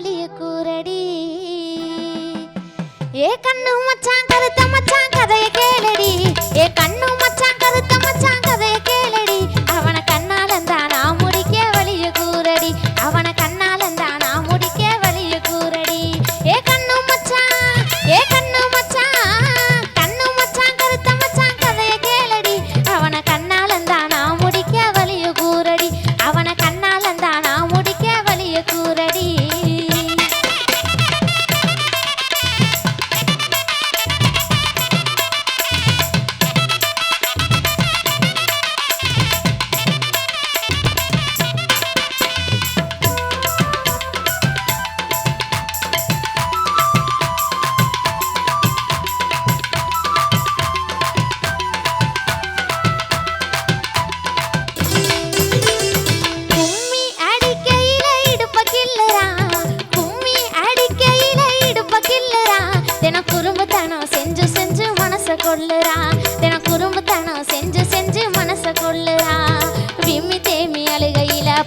ஒளிய கூறடி ஏ கண்ணு மச்சான் கருத்த மச்சான் கதைய கேளடி.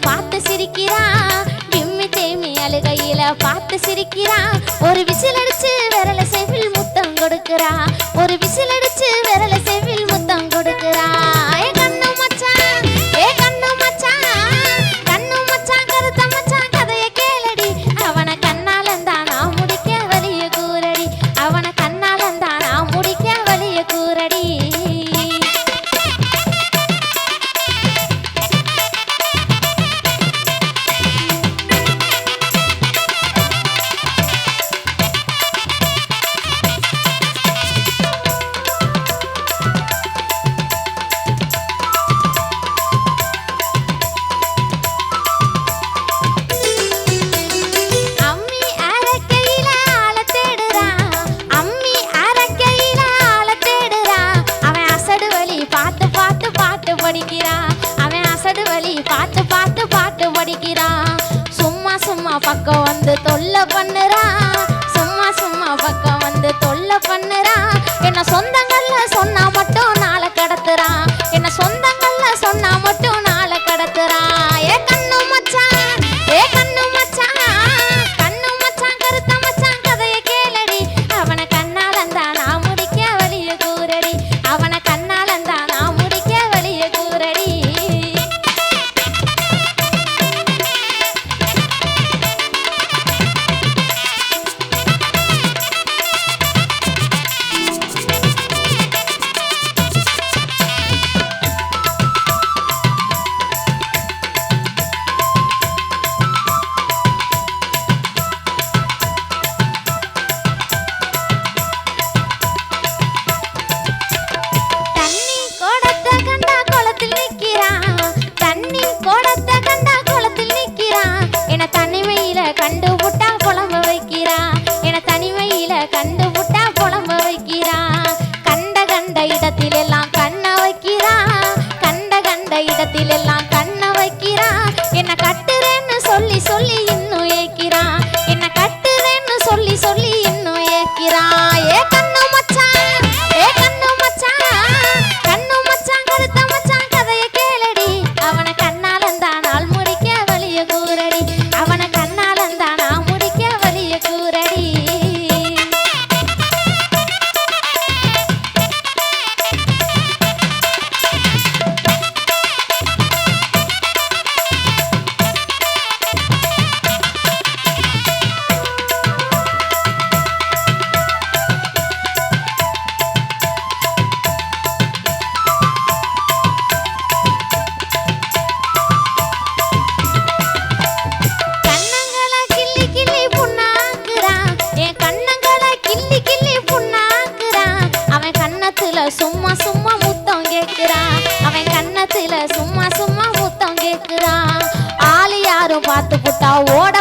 பார்த்து சிரிக்கிறா. கிம்மி தேமி அழுகையில பார்த்து சிரிக்கிறா. ஒரு விசில் அடிச்சு விரல செவில் முத்தம் கொடுக்கிறா. ஒரு விசில் அடிச்சு விரல சும்மா பக்கம் வந்து தொல்லை பண்ணுறான் சும்மா சும்மா பக்கம் வந்து தொல்லை பண்ணுறான் என்ன சொந்தங்கள்ல சொன்னா மட்டும் நாளை கடத்துறான் என்ன சொந்தங்கள்ல சொன்னா மட்டும் கண்ட போட்டா ஓட